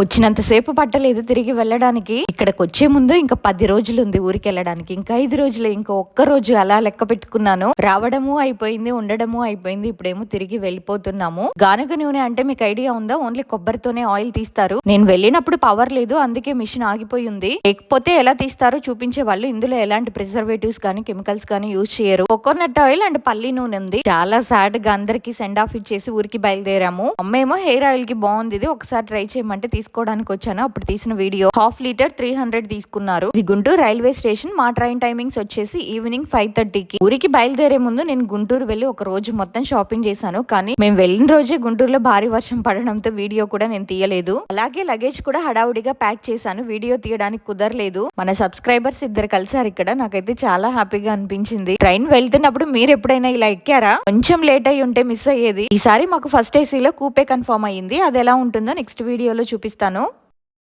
వచ్చినంతసేపు పట్టలేదు తిరిగి వెళ్ళడానికి. ఇక్కడికి వచ్చే ముందు ఇంకా పది రోజులు ఉంది ఊరికి వెళ్ళడానికి ఇంకా ఐదు రోజులే ఇంకా ఒక్క రోజు అలా లెక్క పెట్టుకున్నాను. రావడము అయిపోయింది ఉండడము అయిపోయింది ఇప్పుడేమో తిరిగి వెళ్ళిపోతున్నాము. గానుగ నూనె అంటే మీకు ఐడియా ఉందా? ఓన్లీ కొబ్బరితోనే ఆయిల్ తీస్తారు. నేను వెళ్ళినప్పుడు పవర్ లేదు అందుకే మిషన్ ఆగిపోయి ఉంది. లేకపోతే ఎలా తీస్తారో చూపించే వాళ్ళు. ఇందులో ఎలాంటి ప్రిజర్వేటివ్స్ కానీ కెమికల్స్ కానీ యూజ్ చేయరు. కోకోనట్ ఆయిల్ అండ్ పల్లి నూనె ఉంది. చాలా సాడ్గా అందరికి సెండ్ ఆఫ్ ఇచ్చేసి ఊరికి బయలుదేరాము. అమ్మేమో హెయిర్ ఆయిల్కి బాగుంది ఒకసారి ట్రై చేయమంటే తీసుకోవడానికి వచ్చాను. అప్పుడు తీసిన video half litre three hundred తీసుకున్నారు. ఇది గుంటూరు రైల్వే స్టేషన్. మా ట్రైన్ టైమింగ్స్ వచ్చేసి ఈవినింగ్ ఫైవ్ థర్టీకి ఊరికి బయలుదేరే ముందు నేను గుంటూరు వెళ్ళి ఒక రోజు మొత్తం షాపింగ్ చేశాను. కానీ మేము వెళ్ళిన రోజే గుంటూరులో భారీ వర్షం పడడంతో వీడియో కూడా నేను తీయలేదు. అలాగే లగేజ్ కూడా హడావుడిగా ప్యాక్ చేశాను. వీడియో తీయడానికి కుదరలేదు. మన సబ్స్క్రైబర్స్ ఇద్దరు కలిసారు ఇక్కడ. నాకైతే చాలా హ్యాపీగా అనిపించింది. ట్రైన్ వెళ్తున్నప్పుడు మీరు ఎప్పుడైనా ఇలా ఎక్కారా? కొంచెం లేట్ అయి ఉంటే మిస్ అయ్యేది. ఈసారి మాకు ఫస్ట్ ఏసీలో కూపే కన్ఫర్మ్ అయ్యింది. అది ఎలా ఉంటుందో నెక్స్ట్ వీడియోలో చూపిస్తాను